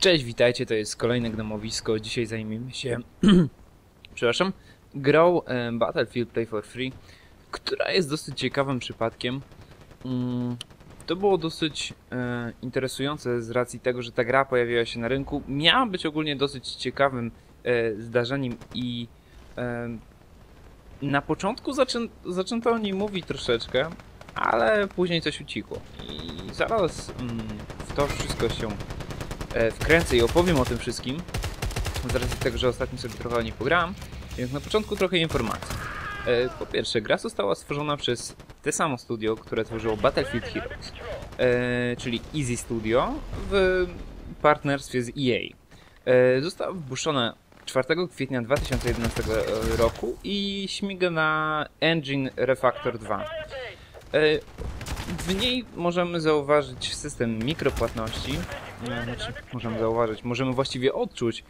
Cześć, witajcie, to jest kolejne gnomowisko. Dzisiaj zajmiemy się, przepraszam, grą e, Battlefield Play for Free, która jest dosyć ciekawym przypadkiem. Mm, to było dosyć e, interesujące z racji tego, że ta gra pojawiła się na rynku. Miała być ogólnie dosyć ciekawym e, zdarzeniem i na początku zaczę zaczęto o niej mówić troszeczkę, ale później coś ucichło. I zaraz mm, w to wszystko się wkręcę i opowiem o tym wszystkim. Z racji tego, że ostatnio sobie trochę o niej pograłem. Więc na początku trochę informacji. E, po pierwsze, gra została stworzona przez te samo studio, które tworzyło Battlefield Heroes, e, czyli Easy Studio w partnerstwie z EA. E, została wypuszczona 4 kwietnia 2011 roku i śmiga na Engine Refactor 2. E, w niej możemy zauważyć system mikropłatności, e, znaczy możemy zauważyć, możemy właściwie odczuć,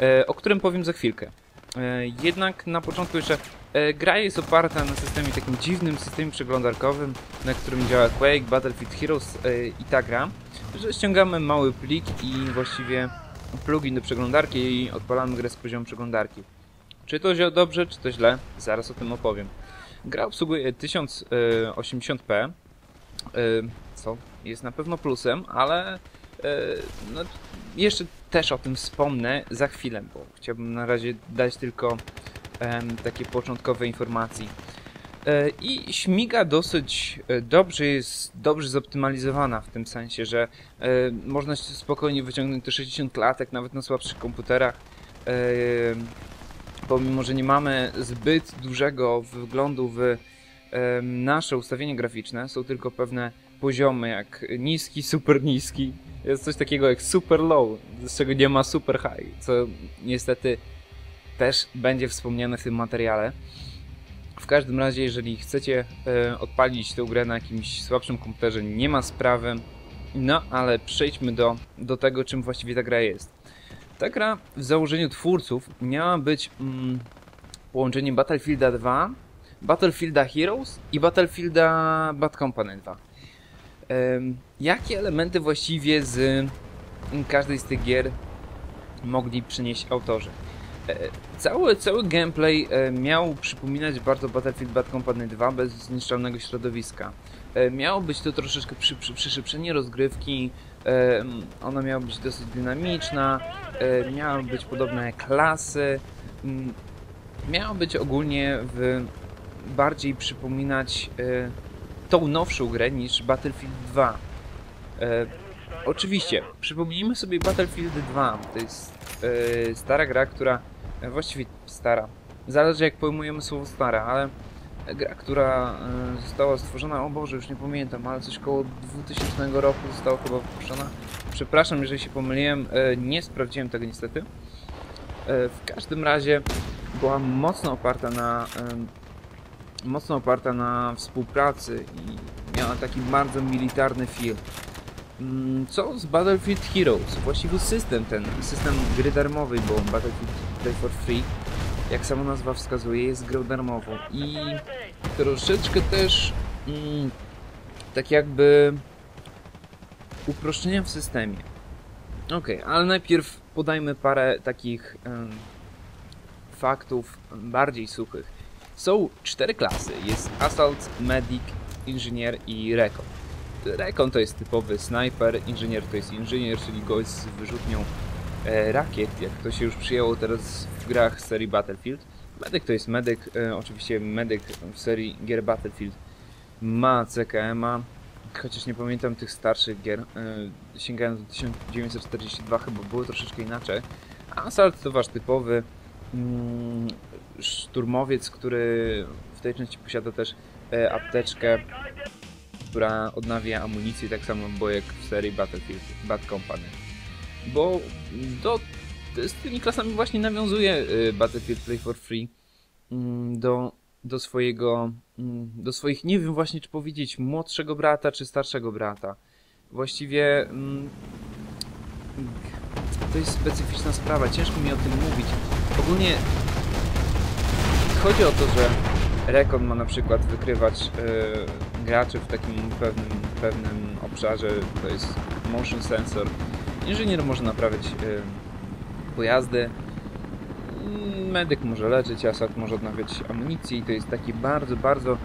e, o którym powiem za chwilkę. E, Jednak na początku jeszcze e, gra jest oparta na systemie takim dziwnym systemie przeglądarkowym, na którym działa Quake, Battlefield Heroes i ta gra, że ściągamy mały plik i właściwie plugin do przeglądarki i odpalamy grę z poziomu przeglądarki. Czy to dobrze, czy to źle? Zaraz o tym opowiem. Gra obsługuje 1080p, e, co jest na pewno plusem, ale no, jeszcze też o tym wspomnę za chwilę, bo chciałbym na razie dać tylko takie początkowe informacje. E, I śmiga dosyć e, dobrze, jest dobrze zoptymalizowana w tym sensie, że e, można spokojnie wyciągnąć te 60 klatek nawet na słabszych komputerach. E, pomimo, że nie mamy zbyt dużego wglądu w nasze ustawienia graficzne, są tylko pewne poziomy jak niski, super niski. Jest coś takiego jak super low, z czego nie ma super high, co niestety też będzie wspomniane w tym materiale. W każdym razie, jeżeli chcecie e, odpalić tę grę na jakimś słabszym komputerze, nie ma sprawy. No, ale przejdźmy do, do tego, czym właściwie ta gra jest. Ta gra w założeniu twórców miała być mm, połączeniem Battlefielda 2, Battlefielda Heroes i Battlefielda Bad Company 2. Em, jakie elementy właściwie z każdej z tych gier mogli przynieść autorzy? E, Cały, cały gameplay e, miał przypominać bardzo Battlefield Bad Company 2 bez zniszczalnego środowiska. E, Miało być to troszeczkę przy, przy, przyszybszenie rozgrywki, ona miała być dosyć dynamiczna, miały być podobne klasy, m, miała być ogólnie w, bardziej przypominać e, tą nowszą grę niż Battlefield 2. E, oczywiście, przypomnijmy sobie Battlefield 2. To jest e, stara gra, która e, właściwie stara. Zależy jak pojmujemy słowo stara, ale gra, która e, została stworzona, o Boże, już nie pamiętam, ale coś koło 2000 roku została chyba wypuszczona. Przepraszam, jeżeli się pomyliłem, e, nie sprawdziłem tego niestety. W każdym razie była mocno oparta na mocno oparta na współpracy i miała taki bardzo militarny feel. Mm, Co z Battlefield Heroes? Właściwie system ten, system gry darmowej, bo Battlefield Play for Free, jak sama nazwa wskazuje, jest grą darmową i troszeczkę też mm, tak jakby uproszczenia w systemie. Okej, ale najpierw podajmy parę takich em, faktów bardziej suchych. Są cztery klasy. Jest Assault, Medic, Inżynier i Recon. Recon to jest typowy snajper, Inżynier to jest inżynier, czyli gość z wyrzutnią e, rakiet, jak to się już przyjęło teraz w grach serii Battlefield. Medic to jest medyk, e, oczywiście medyk w serii gier Battlefield ma CKM-a, chociaż nie pamiętam tych starszych gier, e, sięgając do 1942 chyba było troszeczkę inaczej. Assault to wasz typowy mm, szturmowiec, który w tej części posiada też e, apteczkę, która odnawia amunicję, tak samo było jak w serii Battlefield Bad Company. Bo do, z tymi klasami właśnie nawiązuje e, Battlefield Play for Free mm, do, do swojego, mm, do swoich, nie wiem właśnie czy powiedzieć, młodszego brata czy starszego brata. Właściwie mm, to jest specyficzna sprawa, ciężko mi o tym mówić. Ogólnie chodzi o to, że Rekon ma na przykład wykrywać e, graczy w takim pewnym, pewnym obszarze, to jest motion sensor Inżynier może naprawiać y, pojazdy, medyk może leczyć, asad może odnawiać amunicję i to jest taki bardzo, bardzo,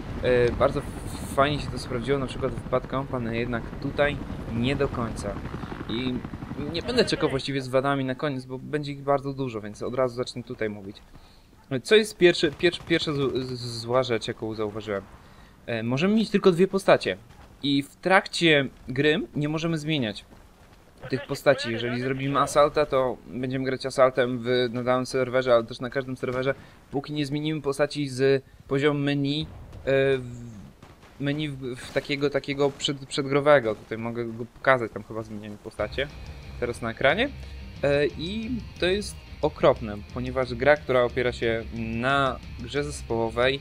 y, bardzo fajnie się to sprawdziło na przykład w Bad Company, jednak tutaj nie do końca. I nie będę czekał właściwie z wadami na koniec, bo będzie ich bardzo dużo, więc od razu zacznę tutaj mówić. Co jest pierwsze, pierwsze, pierwsza zła rzecz, jaką zauważyłem? E, możemy mieć tylko dwie postacie i w trakcie gry nie możemy zmieniać tych postaci. Jeżeli zrobimy asalta, to będziemy grać asaltem w na danym serwerze, ale też na każdym serwerze, póki nie zmienimy postaci z poziomu menu e, menu w, w takiego takiego przed, przedgrowego. Tutaj mogę go pokazać, tam chyba zmieniamy postacie teraz na ekranie. E, I to jest okropne, ponieważ gra, która opiera się na grze zespołowej,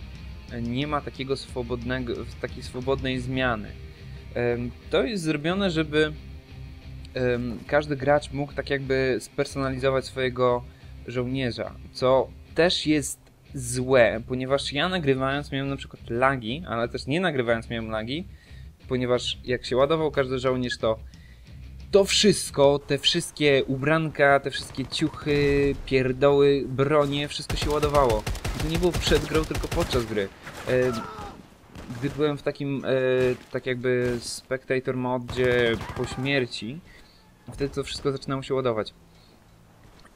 nie ma takiego swobodnego, takiej swobodnej zmiany. To jest zrobione, żeby każdy gracz mógł tak jakby spersonalizować swojego żołnierza, co też jest złe, ponieważ ja nagrywając miałem na przykład lagi, ale też nie nagrywając miałem lagi, ponieważ jak się ładował każdy żołnierz, to to wszystko, te wszystkie ubranka, te wszystkie ciuchy, pierdoły, bronie, wszystko się ładowało. I to nie było przed grą, tylko podczas gry. E, gdy byłem w takim, e, tak jakby spectator modzie po śmierci, wtedy to wszystko zaczynało się ładować.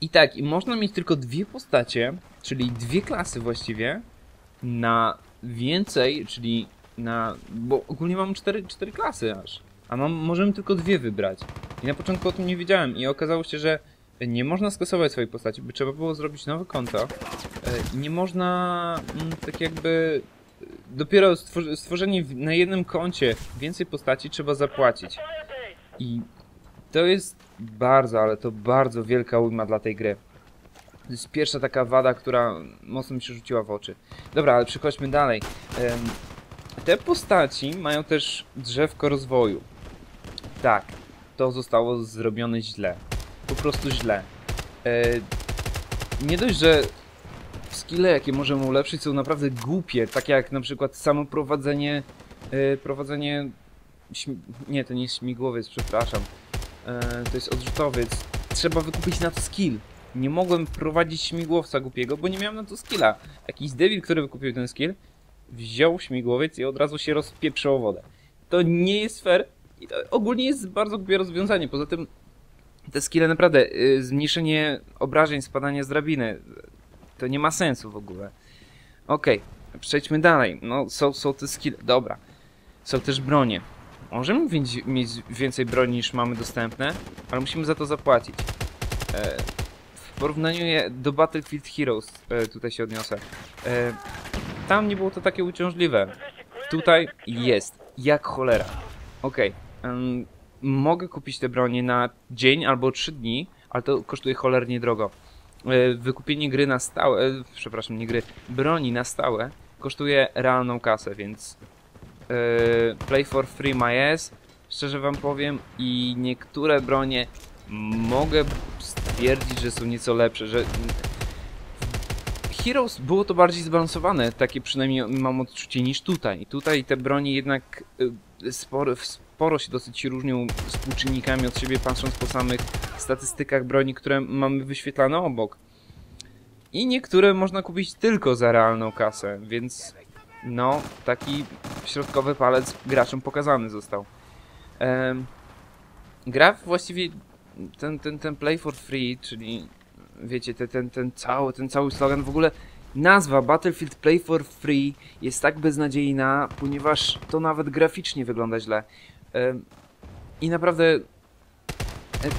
I tak, i można mieć tylko dwie postacie, czyli dwie klasy właściwie, na więcej, czyli na... bo ogólnie mam cztery, cztery klasy aż. A mam, możemy tylko dwie wybrać. I na początku o tym nie wiedziałem i okazało się, że nie można skasować swojej postaci, by trzeba było zrobić nowe konto. E, I nie można mm, tak jakby dopiero stworzenie na jednym koncie więcej postaci trzeba zapłacić. I to jest bardzo, ale to bardzo wielka ujma dla tej gry. To jest pierwsza taka wada, która mocno mi się rzuciła w oczy. Dobra, ale przechodźmy dalej. Te postaci mają też drzewko rozwoju. Tak, to zostało zrobione źle. Po prostu źle. Nie dość, że skille, jakie możemy ulepszyć, są naprawdę głupie. Takie jak na przykład samo prowadzenie... Prowadzenie... Nie, to nie jest śmigłowiec, przepraszam. To jest odrzutowiec. Trzeba wykupić na to skill. Nie mogłem prowadzić śmigłowca głupiego, bo nie miałem na to skilla. Jakiś debil, który wykupił ten skill, wziął śmigłowiec i od razu się rozpieprzył wodę. To nie jest fair ogólnie jest bardzo głupie rozwiązanie. Poza tym te skille naprawdę, yy, zmniejszenie obrażeń, spadanie z drabiny, to nie ma sensu w ogóle. Okej, okay, przejdźmy dalej. No, są, są te skille, dobra. Są też bronie. Możemy mieć, mieć więcej broni niż mamy dostępne, ale musimy za to zapłacić. E, w porównaniu do Battlefield Heroes, e, tutaj się odniosę, e, tam nie było to takie uciążliwe. Tutaj jest, jak cholera. Okej, okay. Mogę kupić te bronie na dzień albo trzy dni, ale to kosztuje cholernie drogo. E, wykupienie gry na stałe, e, przepraszam, nie gry, broni na stałe kosztuje realną kasę, więc e, Play for Free my ass, szczerze wam powiem, i niektóre bronie mogę stwierdzić, że są nieco lepsze, że Heroes było to bardziej zbalansowane, takie przynajmniej mam odczucie niż tutaj. Tutaj te broni jednak sporo, sporo się dosyć różnią współczynnikami od siebie, patrząc po samych statystykach broni, które mamy wyświetlane obok. I niektóre można kupić tylko za realną kasę, więc no, taki środkowy palec graczom pokazany został. Ehm, gra właściwie ten, ten, ten play for free, czyli wiecie, ten, ten, ten, cały, ten cały slogan, w ogóle nazwa Battlefield Play for Free jest tak beznadziejna, ponieważ to nawet graficznie wygląda źle. I naprawdę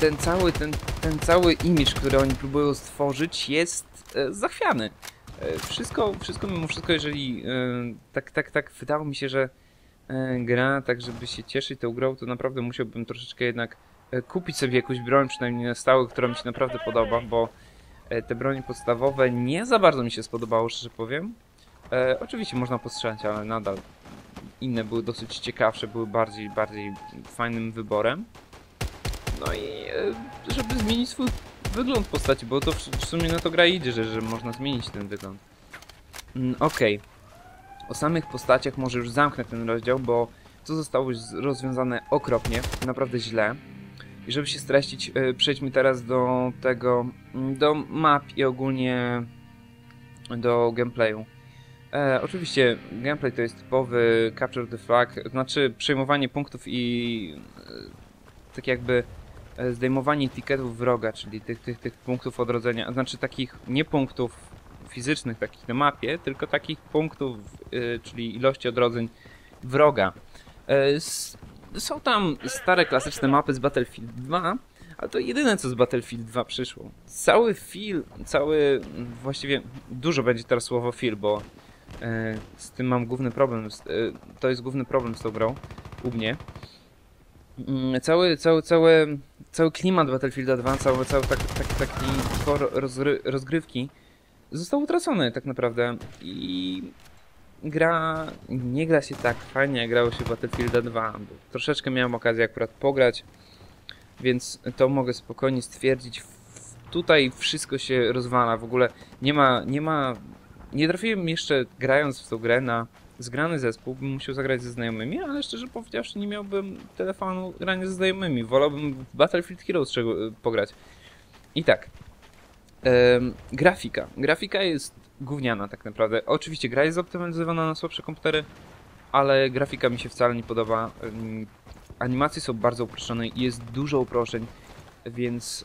ten cały, ten, ten cały image, który oni próbują stworzyć jest e, zachwiany. E, wszystko, wszystko mimo wszystko, jeżeli e, tak, tak, tak wydało mi się, że gra, tak żeby się cieszyć tą grą, to naprawdę musiałbym troszeczkę jednak kupić sobie jakąś broń, przynajmniej na stałe, która mi się naprawdę podoba, bo te broni podstawowe nie za bardzo mi się spodobało, szczerze powiem. E, oczywiście można postrzelać, ale nadal inne były dosyć ciekawsze, były bardziej, bardziej fajnym wyborem. No i e, żeby zmienić swój wygląd postaci, bo to w, sumie na to gra idzie, że, że można zmienić ten wygląd. Mm, Okej. Okay. O samych postaciach może już zamknę ten rozdział, bo to zostało rozwiązane okropnie, naprawdę źle. I żeby się streścić, e, przejdźmy teraz do tego, mm, do map i ogólnie do gameplayu. E, oczywiście gameplay to jest typowy capture the flag, znaczy przejmowanie punktów i e, tak jakby e, zdejmowanie etykietów wroga, czyli tych, tych, tych punktów odrodzenia, znaczy takich nie punktów fizycznych, takich na mapie, tylko takich punktów, e, czyli ilości odrodzeń wroga. E, s- są tam stare klasyczne mapy z Battlefield 2, ale to jedyne co z Battlefield 2 przyszło. Cały feel, cały, właściwie dużo będzie teraz słowo feel, bo z tym mam główny problem. e, To jest główny problem z tą grą u mnie. Mm, Cały, cały, cały, cały klimat Battlefielda 2, cały, cały tak, tak, taki tor rozgrywki został utracony tak naprawdę i gra nie gra się tak fajnie jak grało się Battlefielda 2. Bo troszeczkę miałem okazję akurat pograć, więc to mogę spokojnie stwierdzić. Tutaj wszystko się rozwala, w ogóle nie ma, nie ma, nie trafiłem jeszcze grając w tą grę na zgrany zespół, bym musiał zagrać ze znajomymi, ale szczerze powiedziawszy nie miałbym telefonu grania ze znajomymi, wolałbym w Battlefield Heroes czego- pograć. I tak, grafika. Grafika jest gówniana tak naprawdę. Oczywiście gra jest zoptymalizowana na słabsze komputery, ale grafika mi się wcale nie podoba. Ym, Animacje są bardzo uproszczone i jest dużo uproszczeń, więc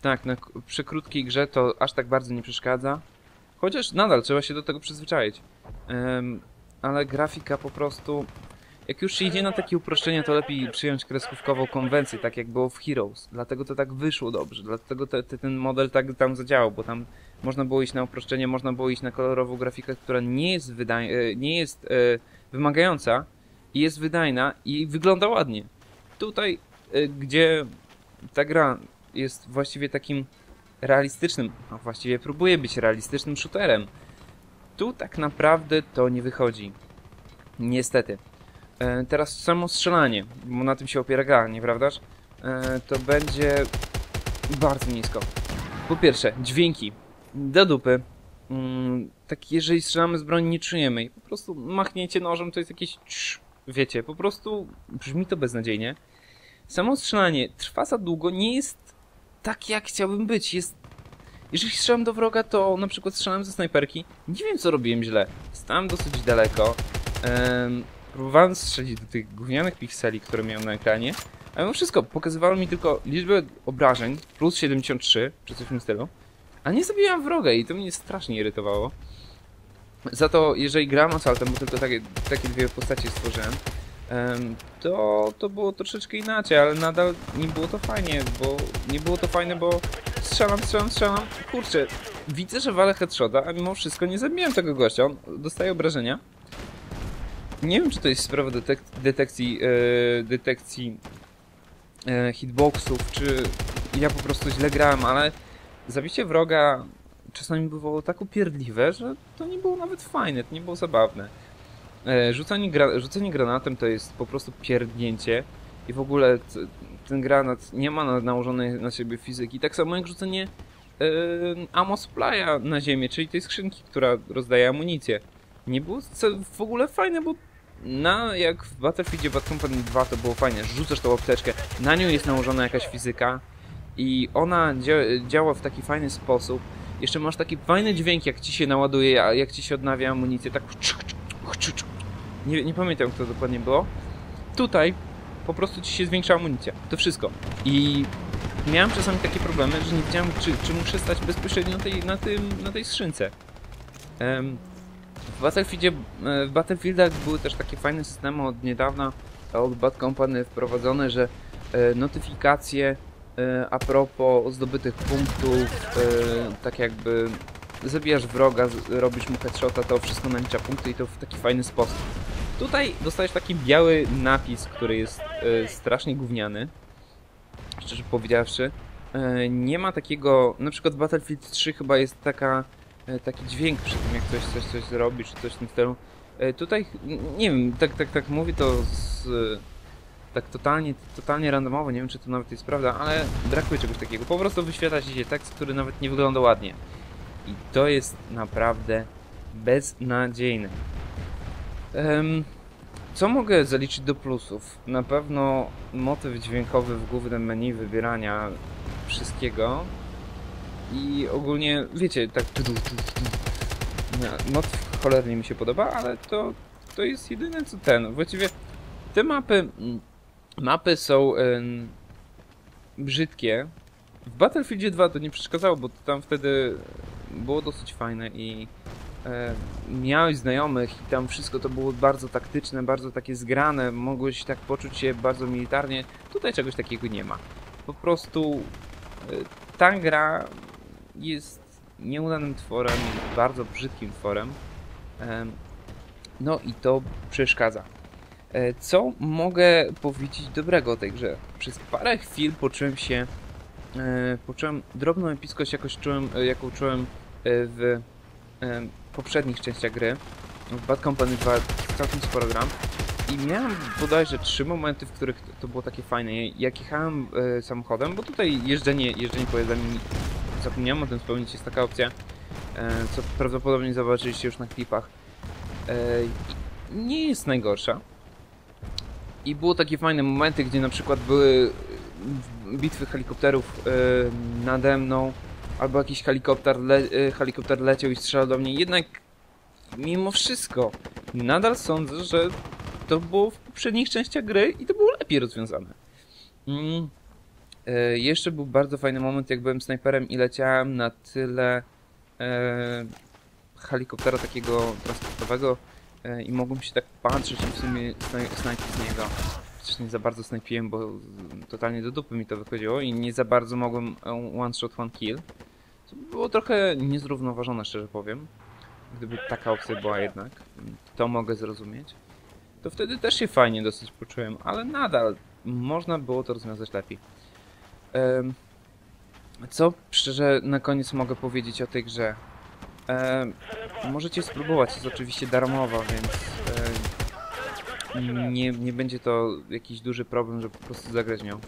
tak, na, przy krótkiej grze to aż tak bardzo nie przeszkadza. Chociaż nadal trzeba się do tego przyzwyczaić. Em, ale grafika po prostu. Jak już się idzie na takie uproszczenia, to lepiej przyjąć kreskówkową konwencję, tak jak było w Heroes. Dlatego to tak wyszło dobrze, dlatego te, te, ten model tak tam zadziałał, bo tam można było iść na uproszczenie, można było iść na kolorową grafikę, która nie jest, wydaj- e, nie jest e, wymagająca i jest wydajna i wygląda ładnie. Tutaj, e, gdzie ta gra jest właściwie takim realistycznym, a właściwie próbuje być realistycznym shooterem, tu tak naprawdę to nie wychodzi. Niestety. E, teraz samo strzelanie, bo na tym się opiera gra, nieprawdaż? E, to będzie bardzo nisko. Po pierwsze, dźwięki. Do dupy. Mm, tak jeżeli strzelamy z broni nie czujemy po prostu machnięcie nożem to jest jakieś wiecie, po prostu brzmi to beznadziejnie. Samo strzelanie trwa za długo, nie jest tak jak chciałbym być. Jest jeżeli strzelam do wroga, to na przykład strzelam ze snajperki. Nie wiem, co robiłem źle. Stałem dosyć daleko. em, próbowałem strzelić do tych gównianych pikseli, które miałem na ekranie. A mimo wszystko, pokazywało mi tylko liczbę obrażeń, plus 73, czy coś w tym stylu. A nie zabijałem wroga i to mnie strasznie irytowało. Za to, jeżeli gram Assaultem, bo tylko takie, takie dwie postacie stworzyłem, em, to, to było troszeczkę inaczej, ale nadal nie było to fajnie, bo nie było to fajne, bo strzelam, strzelam, strzelam. Kurczę, widzę, że walę headshota, a mimo wszystko nie zabiłem tego gościa. On dostaje obrażenia. Nie wiem, czy to jest sprawa detek detekcji, e, detekcji e, hitboxów, czy ja po prostu źle grałem, ale zabicie wroga czasami bywało tak upierdliwe, że to nie było nawet fajne, to nie było zabawne. E, rzucanie, gra rzucenie granatem to jest po prostu pierdnięcie i w ogóle ten granat nie ma na, nałożonej na siebie fizyki. Tak samo jak rzucenie e, ammo supply'a na ziemię, czyli tej skrzynki, która rozdaje amunicję. Nie było w ogóle fajne, bo na, jak w Battlefieldzie Bad Company 2 to było fajne, rzucasz tą apteczkę, na nią jest nałożona jakaś fizyka i ona dzia- działa w taki fajny sposób. Jeszcze masz taki fajny dźwięk, jak ci się naładuje, jak ci się odnawia amunicję, tak nie, nie pamiętam, jak to dokładnie było. Tutaj po prostu ci się zwiększa amunicja. To wszystko. I miałem czasami takie problemy, że nie wiedziałem, czy, czy muszę stać bezpośrednio na tej, na tym, na tej skrzynce. Em, w Battlefieldzie, e, w Battlefieldach były też takie fajne systemy od niedawna, od Bad Company wprowadzone, że e, notyfikacje e, a propos zdobytych punktów, e, tak jakby zabijasz wroga, robisz mu headshota, to wszystko nalicza punkty i to w taki fajny sposób. Tutaj dostajesz taki biały napis, który jest e, strasznie gówniany, szczerze powiedziawszy. E, nie ma takiego, na przykład w Battlefield 3 chyba jest taka, e, taki dźwięk przy tym, jak ktoś coś, coś zrobi, czy coś w tym stylu. E, tutaj, nie wiem, tak, tak, tak mówię to z, tak totalnie, totalnie randomowo, nie wiem czy to nawet jest prawda, ale brakuje czegoś takiego. Po prostu wyświetla ci się tekst, który nawet nie wygląda ładnie. I to jest naprawdę beznadziejne. Co mogę zaliczyć do plusów? Na pewno motyw dźwiękowy w głównym menu wybierania wszystkiego i ogólnie, wiecie, tak motyw cholernie mi się podoba, ale to, to jest jedyne co ten. Właściwie te mapy, mm, mapy są em, brzydkie. W Battlefieldzie 2 to nie przeszkadzało, bo tam wtedy było dosyć fajne i miałeś znajomych i tam wszystko to było bardzo taktyczne, bardzo takie zgrane, mogłeś tak poczuć się bardzo militarnie. Tutaj czegoś takiego nie ma. Po prostu e, ta gra jest nieudanym tworem, bardzo brzydkim tworem. Em, No i to przeszkadza. E, Co mogę powiedzieć dobrego o tej grze? Przez parę chwil poczułem się. E, poczułem drobną episkość, jakoś czułem, e, jaką czułem e, w e, poprzednich częściach gry. W Bad Company 2 całkiem sporo gram. I miałem bodajże trzy momenty, w których to było takie fajne. Jak jechałem e, samochodem, bo tutaj jeżdżenie, jeżdżenie pojazdami, zapomniałem o tym wspomnieć, jest taka opcja, e, co prawdopodobnie zobaczyliście już na klipach. E, nie jest najgorsza. I było takie fajne momenty, gdzie na przykład były bitwy helikopterów e, nade mną, albo jakiś helikopter, le, e, helikopter leciał i strzelał do mnie. Jednak mimo wszystko nadal sądzę, że to było w poprzednich częściach gry i to było lepiej rozwiązane. Mm. E, jeszcze był bardzo fajny moment, jak byłem snajperem i leciałem na tyle e, helikoptera takiego transportowego e, i mogłem się tak patrzeć i w sumie snaj snajpić z niego. Przecież nie za bardzo snajpiłem, bo totalnie do dupy mi to wychodziło i nie za bardzo mogłem e, one shot, one kill. Co było trochę niezrównoważone, szczerze powiem. Gdyby taka opcja była jednak, to mogę zrozumieć. To wtedy też się fajnie dosyć poczułem, ale nadal można było to rozwiązać lepiej. Co szczerze na koniec mogę powiedzieć o tej grze? Możecie spróbować, jest oczywiście darmowa, więc nie, nie będzie to jakiś duży problem, żeby po prostu zagrać nią.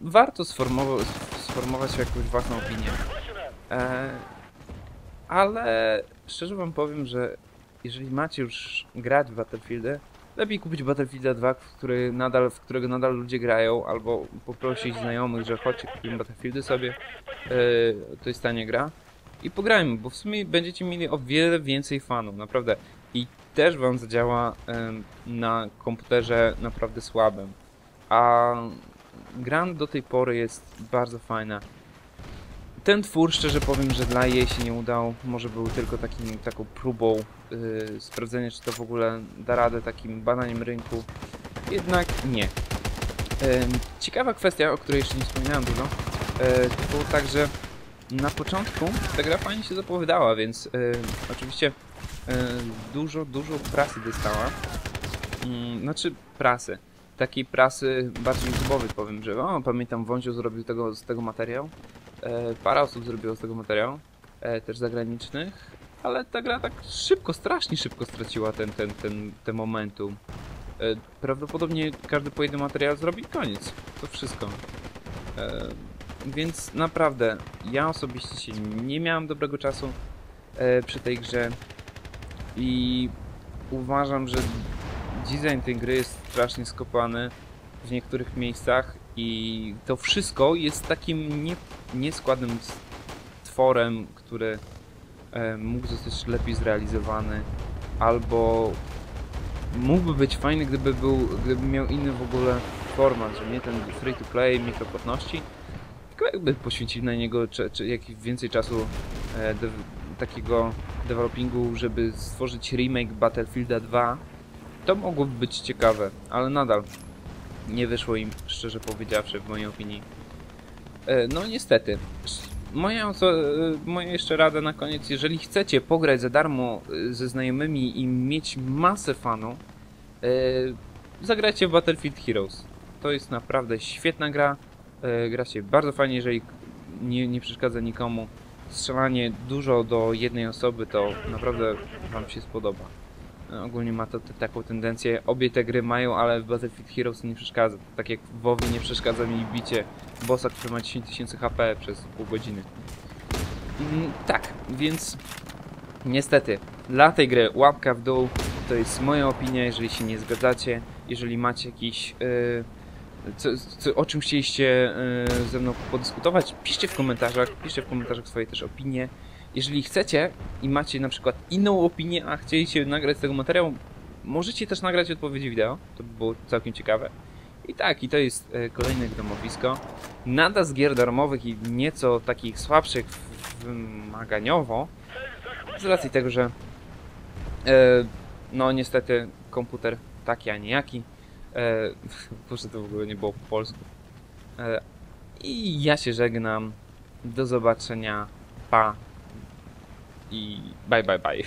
Warto sformować, sformować jakąś własną opinię. E, ale szczerze wam powiem, że jeżeli macie już grać w Battlefieldy, lepiej kupić Battlefielda 2, w, który nadal, w którego nadal ludzie grają, albo poprosić znajomych, że chodźcie kupimy Battlefieldy sobie. E, to jest tania gra. I pograjmy, bo w sumie będziecie mieli o wiele więcej fanów, naprawdę. I też wam zadziała na komputerze naprawdę słabym. A gra do tej pory jest bardzo fajna. Ten twór, szczerze powiem, że dla jej się nie udał. Może był tylko takim, taką próbą yy, sprawdzenia, czy to w ogóle da radę takim badaniem rynku. Jednak nie. Ym, ciekawa kwestia, o której jeszcze nie wspominałem dużo, yy, to było tak, że na początku ta gra fajnie się zapowiadała, więc yy, oczywiście yy, dużo, dużo prasy dostała. Yy, znaczy prasy. Takiej prasy bardziej YouTube'owej powiem, że o, pamiętam Wązio zrobił tego, z tego materiał. E, parę osób zrobiło z tego materiał, e, też zagranicznych, ale ta gra tak szybko, strasznie szybko straciła ten, ten, ten, ten momentum. E, prawdopodobnie każdy po jednym materiał zrobi koniec. To wszystko. E, więc naprawdę, ja osobiście się nie miałem dobrego czasu e, przy tej grze i uważam, że design tej gry jest strasznie skopany w niektórych miejscach i to wszystko jest takim nie, nieskładnym tworem, który e, mógł zostać lepiej zrealizowany albo mógłby być fajny, gdyby był, gdyby miał inny w ogóle format, że nie ten free to play, mikropłatności, tylko jakby poświęcili na niego czy, czy jakiś więcej czasu e, takiego developingu, żeby stworzyć remake Battlefielda 2, to mogłoby być ciekawe, ale nadal nie wyszło im, szczerze powiedziawszy, w mojej opinii. E, No niestety. Moja, e, moja jeszcze rada na koniec, jeżeli chcecie pograć za darmo e, ze znajomymi i mieć masę fanów, zagrajcie w Battlefield Heroes. To jest naprawdę świetna gra. Gra się bardzo fajnie, jeżeli nie, nie przeszkadza nikomu. Strzelanie dużo do jednej osoby to naprawdę Wam się spodoba. Ogólnie ma to taką tendencję. Obie te gry mają, ale w Battlefield Heroes nie przeszkadza. Tak jak w WoWie nie przeszkadza mi bicie bossa, który ma 10 tysięcy HP przez pół godziny. Mm, tak, więc niestety dla tej gry łapka w dół. to jest moja opinia, jeżeli się nie zgadzacie, jeżeli macie jakiś... Yy, co, co, o czym chcieliście yy, ze mną podyskutować, piszcie w komentarzach, piszcie w komentarzach swoje też opinie. Jeżeli chcecie i macie na przykład inną opinię, a chcieliście nagrać z tego materiału, możecie też nagrać odpowiedzi wideo, to by było całkiem ciekawe. I tak, i to jest e, kolejne domowisko. Nada z gier darmowych i nieco takich słabszych wymaganiowo, z racji tego, że e, no niestety komputer taki, a nie jaki. E, to w ogóle nie było po polsku. E, I ja się żegnam. Do zobaczenia. Pa. 一拜拜拜。